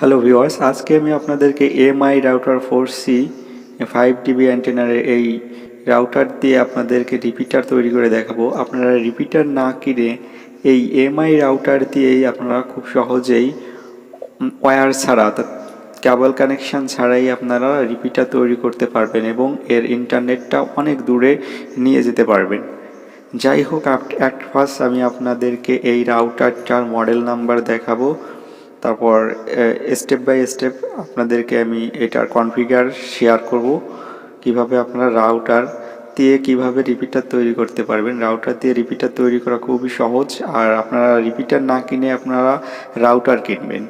Hello viewers আজকে আমি আপনাদেরকে MI router four C five dB অ্যান্টেনার এই রাউটার দিয়ে আপনাদেরকে রিপিটার তৈরি করে দেখাবো। আপনারা রিপিটার না কিনে এই এমআই রাউটার দিয়েই আপনারা খুব সহজেই ওয়্যার ছাড়া কেবল কানেকশন ছাড়াই আপনারা রিপিটার তৈরি করতে পারবেন এবং এর ইন্টারনেটটা অনেক দূরে নিয়ে যেতে পারবেন। যাই হোক অ্যাট ফার্স্ট আমি আপনাদেরকে এই রাউটারটার মডেল নাম্বার দেখাবো। তারপর স্টেপ বাই স্টেপ আপনাদেরকে আমি এটার কনফিগার শেয়ার করব। কীভাবে আপনারা রাউটার দিয়ে কীভাবে রিপিটার তৈরি করতে পারবেন। রাউটার দিয়ে রিপিটার তৈরি করা খুবই সহজ। আর আপনারা রিপিটার না কিনে আপনারা রাউটার কিনবেন।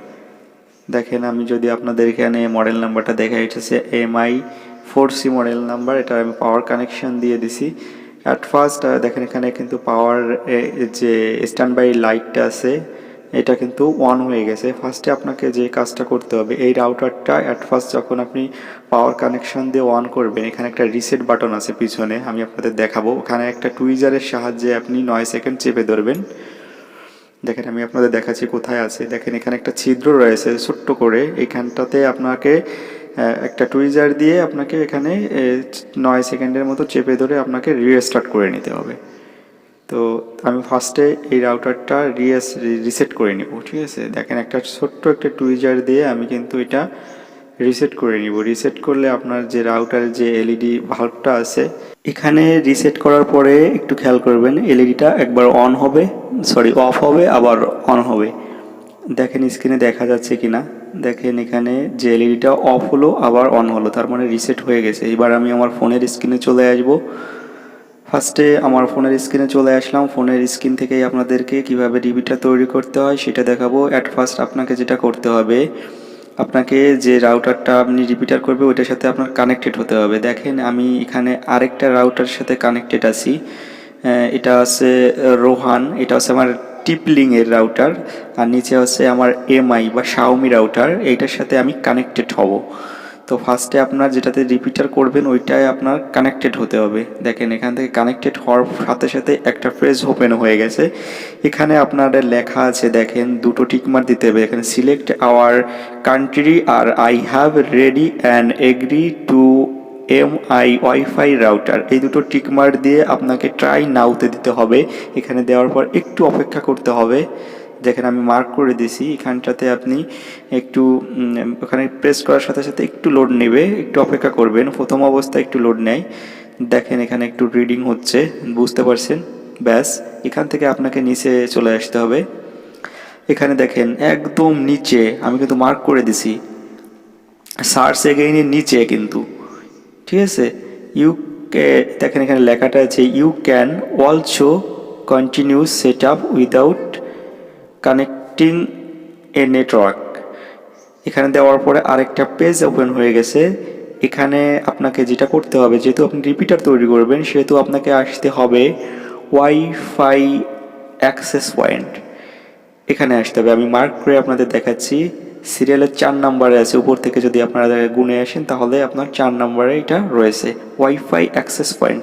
দেখেন, আমি যদি আপনাদের এখানে মডেল নাম্বারটা দেখা এসেছে MI four C model number এটা আমি পাওয়ার কানেকশন দিয়ে দিছি। অ্যাট ফার্স্ট দেখেন এখানে কিন্তু পাওয়ার যে স্ট্যান্ড বাই লাইটটা আছে এটা কিন্তু অন হয়ে গেছে। ফার্স্টে আপনাকে যে কাজটা করতে হবে, এই রাউটারটা অ্যাট ফার্স্ট যখন আপনি পাওয়ার কানেকশন দিয়ে অন করবেন, এখানে একটা রিসেট বাটন আছে পিছনে, আমি আপনাদের দেখাবো। ওখানে একটা টুইজারের সাহায্যে আপনি নয় সেকেন্ড চেপে ধরবেন। দেখেন, আমি আপনাদের দেখাচ্ছি কোথায় আছে। দেখেন, এখানে একটা ছিদ্র রয়েছে ছোট্ট করে। এখানটাতে আপনাকে একটা টুইজার দিয়ে আপনাকে এখানে নয় সেকেন্ডের মতো চেপে ধরে আপনাকে রিস্টার্ট করে নিতে হবে। তো আমি ফার্স্টে এই রাউটারটা রিএস রিসেট করে নিব, ঠিক আছে? দেখেন একটা ছোট্ট একটা টুইজার দিয়ে আমি কিন্তু এটা রিসেট করে নিব। রিসেট করলে আপনার যে রাউটারের যে এলইডি ভাল্বটা আছে, এখানে রিসেট করার পরে একটু খেয়াল করবেন এলইডিটা একবার অন হবে সরি অফ হবে, আবার অন হবে। দেখেন স্ক্রিনে দেখা যাচ্ছে কিনা? দেখেন এখানে যে এলইডিটা অফ হলো, আবার অন হলো, তার মানে রিসেট হয়ে গেছে। এবার আমি আমার ফোনের স্ক্রিনে চলে আসব। ফার্স্টে আমার ফোনের স্ক্রিনে চলে আসলাম। ফোনের স্ক্রিন থেকেই আপনাদেরকে কীভাবে ডিবিটা তৈরি করতে হয় সেটা দেখাবো। অ্যাট ফার্স্ট আপনাকে যেটা করতে হবে, আপনাকে যে রাউটারটা আপনি রিপিটার করবে, ওইটার সাথে আপনার কানেক্টেড হতে হবে। দেখেন, আমি এখানে আরেকটা রাউটারের সাথে কানেক্টেড আছি। এটা আছে রোহান এটা হচ্ছে আমার টিপলিং এর রাউটার আর নিচে হচ্ছে আমার এমআই বা শাওমি রাউটার এইটার সাথে আমি কানেক্টেড হব। তো ফার্স্টে আপনার যেটাতে রিপিটার করবেন ওইটাই আপনার কানেক্টেড হতে হবে। দেখেন, এখান থেকে কানেক্টেড হওয়ার সাথে সাথে একটা ফ্রেজ ওপেন হয়ে গেছে। এখানে আপনার লেখা আছে, দেখেন, দুটো টিকমার দিতে হবে। এখানে select our country R I have ready and agree to M I wifi router এই দুটো টিকমার দিয়ে আপনাকে ট্রাই নাওতে দিতে হবে। এখানে দেওয়ার পর একটু অপেক্ষা করতে হবে। দেখেন আমি মার্ক করে দিছি এখানটাতে আপনি একটু ওখানে প্রেস করার সাথে সাথে একটু লোড নেবে, একটু অপেক্ষা করবেন। প্রথম অবস্থায় একটু লোড নেয়। দেখেন এখানে একটু রিডিং হচ্ছে, বুঝতে পারছেন? ব্যাস, এখান থেকে আপনাকে নিচে চলে আসতে হবে। এখানে দেখেন একদম নিচে, আমি কিন্তু মার্ক করে দিছি। সার্চ এগেইনের নিচে কিন্তু। ঠিক আছে? ইউ দেখেন এখানে লেখাটা আছে you can also continue set up without connecting a network এখানে দেওয়ার পরে আরেকটা পেজ ওপেন হয়ে গেছে। এখানে আপনাকে যেটা করতে হবে, যেহেতু আপনি রিপিটার তৈরি করবেন, সেহেতু আপনাকে আসতে হবে ওয়াইফাই অ্যাক্সেস পয়েন্ট এখানে আসতে হবে। আমি মার্ক করে আপনাদের দেখাচ্ছি। সিরিয়ালের চার নাম্বারে আছে। উপর থেকে যদি আপনারা গুনে আসেন, তাহলে আপনার চার নাম্বারে এটা রয়েছে। ওয়াইফাই অ্যাক্সেস পয়েন্ট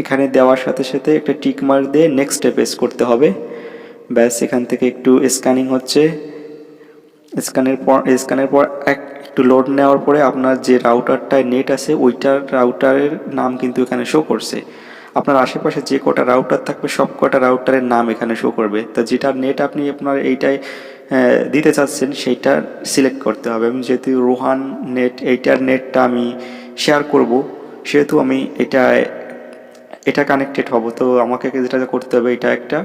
এখানে দেওয়ার সাথে সাথে একটা টিক মার্ক দিয়ে নেক্সট স্টেপেস করতে হবে। ব্যাস, এখান থেকে একটু স্ক্যানিং হচ্ছে। স্ক্যানের পর স্ক্যানের পর এক, একটু লোড নেওয়ার পরে আপনার যে রাউটারটায় নেট আছে ওইটার রাউটারের নাম কিন্তু এখানে শো করছে। আপনার আশেপাশে যে কটা রাউটার থাকবে, সব কটা রাউটারের নাম এখানে শো করবে। তো যেটার নেট আপনি আপনার এইটায় দিতে চাচ্ছেন, সেইটা সিলেক্ট করতে হবে। আমি যেহেতু রোহান নেট এইটার নেটটা আমি শেয়ার করব, সেহেতু আমি এটা এটা কানেক্টেড হব। তো আমাকে যেটা করতে হবে, এটা একটা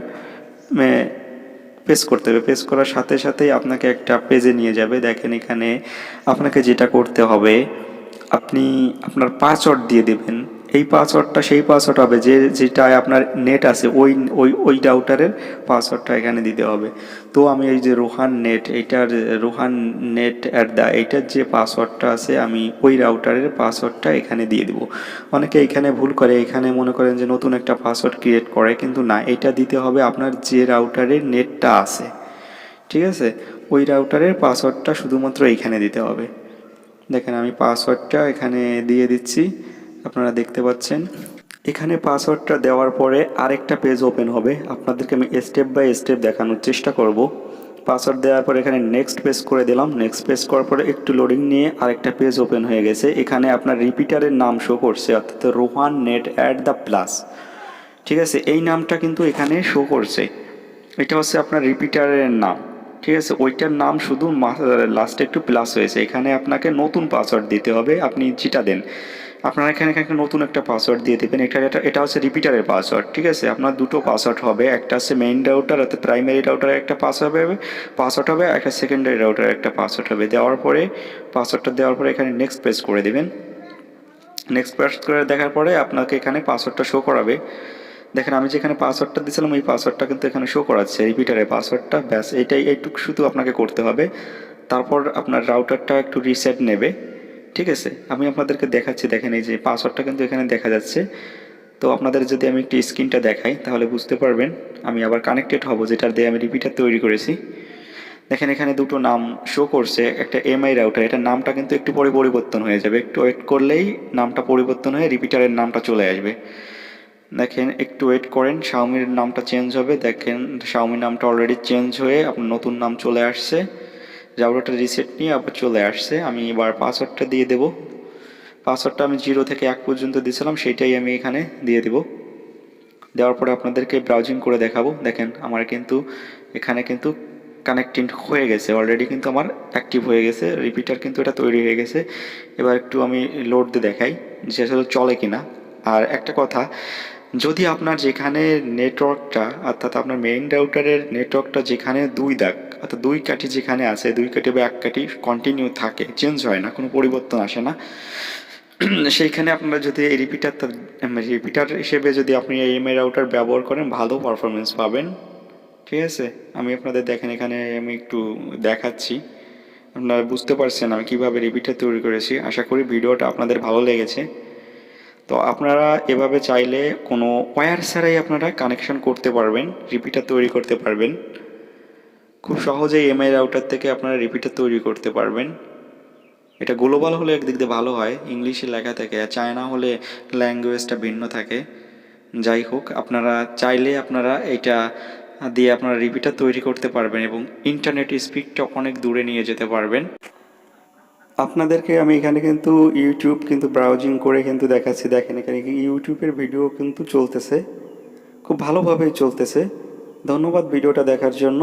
পেস করতে হবে। পেস করার সাথে সাথেই আপনাকে একটা পেজে নিয়ে যাবে। দেখেন এখানে আপনাকে যেটা করতে হবে, আপনি আপনার পাসওয়ার্ড দিয়ে দেবেন। এই পাসওয়ার্ডটা, সেই পাসওয়ার্ড হবে। যে, যেটায় আপনার নেট আছে, ওই ওই ওই রাউটারের পাসওয়ার্ডটা এখানে দিতে হবে। তো আমি এই যে রোহান নেট এইটার রোহান নেট অ্যাট দ্য এইটার যে পাসওয়ার্ডটা আছে, আমি ওই রাউটারের পাসওয়ার্ডটা এখানে দিয়ে দেবো। অনেকে এখানে ভুল করে, এখানে মনে করেন যে নতুন একটা পাসওয়ার্ড ক্রিয়েট করে, কিন্তু না, এটা দিতে হবে আপনার যে রাউটারের নেটটা আছে। ঠিক আছে? ওই রাউটারের পাসওয়ার্ডটা শুধুমাত্র এইখানে দিতে হবে। দেখেন, আমি পাসওয়ার্ডটা এখানে দিয়ে দিচ্ছি। আপনারা দেখতে পাচ্ছেন। এখানে পাসওয়ার্ডটা দেওয়ার পরে আরেকটা পেজ ওপেন হবে। আপনাদেরকে আমি স্টেপ বাই স্টেপ দেখানোর চেষ্টা করব। পাসওয়ার্ড দেওয়ার পর এখানে নেক্সট পেজ করে দিলাম। নেক্সট পেজ করার পরে একটু লোডিং নিয়ে আরেকটা পেজ ওপেন হয়ে গেছে। এখানে আপনার রিপিটারের নাম শো করছে, অর্থাৎ Rohan net at the plus ঠিক আছে, এই নামটা কিন্তু এখানে শো করছে। এটা হচ্ছে আপনার রিপিটারের নাম। ঠিক আছে, ওইটার নাম শুধু লাস্টে একটু প্লাস হয়েছে। এখানে আপনাকে নতুন পাসওয়ার্ড দিতে হবে। আপনি যেটা দেন। আপনারা এখানে একটা নতুন একটা পাসওয়ার্ড দিয়ে দেবেন। এটা এটা এটা হচ্ছে রিপিটারের পাসওয়ার্ড ঠিক আছে? আপনার দুটো পাসওয়ার্ড হবে। একটা হচ্ছে মেইন রাউটার অর্থাৎ প্রাইমারি রাউটারের একটা পাসওয়ার্ড হবে। পাসওয়ার্ড হবে, একটা সেকেন্ডারি রাউটারের একটা পাসওয়ার্ড হবে। দেওয়ার পরে পাসওয়ার্ডটা দেওয়ার পরে এখানে নেক্সট পেজ করে দেবেন। নেক্সট পেজ করে দেখার পরে আপনাকে এখানে পাসওয়ার্ডটা শো করাবে। দেখেন, আমি যেখানে পাসওয়ার্ডটা দিয়েছিলাম, ওই পাসওয়ার্ডটা কিন্তু এখানে শো করাচ্ছে। রিপিটারের পাসওয়ার্ডটা ব্যাস, এটাই এইটুকু শুধু আপনাকে করতে হবে। তারপর আপনার রাউটারটা একটু রিসেট নেবে। ঠিক আছে, আমি আপনাদেরকে দেখাচ্ছি, দেখেন এই যে পাসওয়ার্ডটা কিন্তু এখানে দেখা যাচ্ছে। তো আপনাদের যদি আমি একটু স্ক্রিনটা দেখাই, তাহলে বুঝতে পারবেন আমি আবার কানেক্টেড হব যেটা দিয়ে আমি রিপিটার তৈরি করেছি। দেখেন এখানে দুটো নাম শো করছে, একটা এমআই রাউটার এটার নামটা কিন্তু একটু পরে পরিবর্তন হয়ে যাবে। একটু ওয়েট করলেই নামটা পরিবর্তন হয়ে রিপিটারের নামটা চলে আসবে। দেখেন, একটু ওয়েট করেন শাওমির নামটা চেঞ্জ হবে। দেখেন শাওমির নামটা অলরেডি চেঞ্জ হয়ে আপনার নতুন নাম চলে আসছে। রাউটারটা রিসেট নিয়ে আবার চলে আসছে। আমি এবার পাসওয়ার্ডটা দিয়ে দেব। পাসওয়ার্ডটা আমি জিরো থেকে এক পর্যন্ত দিয়েছিলাম সেটাই আমি এখানে দিয়ে দেব। দেওয়ার পরে আপনাদেরকে ব্রাউজিং করে দেখাবো। দেখেন, আমার কিন্তু এখানে কিন্তু কানেক্টিং হয়ে গেছে। অলরেডি কিন্তু আমার অ্যাক্টিভ হয়ে গেছে। রিপিটার কিন্তু এটা তৈরি হয়ে গেছে। এবার একটু আমি লোড দিয়ে দেখাই যে আসলে চলে কিনা। আর একটা কথা যদি আপনার যেখানে নেটওয়ার্কটা অর্থাৎ আপনার মেইন রাউটারের নেটওয়ার্কটা যেখানে দুই দাগ, অর্থাৎ দুই কাঠি যেখানে আছে, দুই কাঠি বা এক কাঠি কন্টিনিউ থাকে চেঞ্জ হয় না, কোনো পরিবর্তন আসে না, সেইখানে আপনারা যদি এই রিপিটারটা রিপিটার হিসেবে যদি আপনি এই এমআই রাউটার ব্যবহার করেন, ভালো পারফরমেন্স পাবেন। ঠিক আছে? আমি আপনাদের দেখেন, এখানে আমি একটু দেখাচ্ছি। আপনারা বুঝতে পারছেন আমি কীভাবে রিপিটার তৈরি করেছি। আশা করি ভিডিওটা আপনাদের ভালো লেগেছে। তো আপনারা এভাবে চাইলে কোনো ওয়্যার ছাড়াই আপনারা কানেকশন করতে পারবেন রিপিটার তৈরি করতে পারবেন। খুব সহজেই এমআই রাউটার থেকে আপনারা রিপিটার তৈরি করতে পারবেন। এটা গ্লোবাল হলে একদিক দিয়ে ভালো হয় ইংলিশে লেখা থাকে, আর চায়না হলে ল্যাঙ্গুয়েজটা ভিন্ন থাকে। যাই হোক, আপনারা চাইলে আপনারা এটা দিয়ে আপনারা রিপিটার তৈরি করতে পারবেন এবং ইন্টারনেট স্পিডটা অনেক দূরে নিয়ে যেতে পারবেন। আপনাদেরকে আমি এখানে কিন্তু ইউটিউব কিন্তু ব্রাউজিং করে কিন্তু দেখাচ্ছি। দেখেন এখানে ইউটিউবের ভিডিও কিন্তু চলতেছে। খুব ভালোভাবেই চলতেছে। ধন্যবাদ ভিডিওটা দেখার জন্য।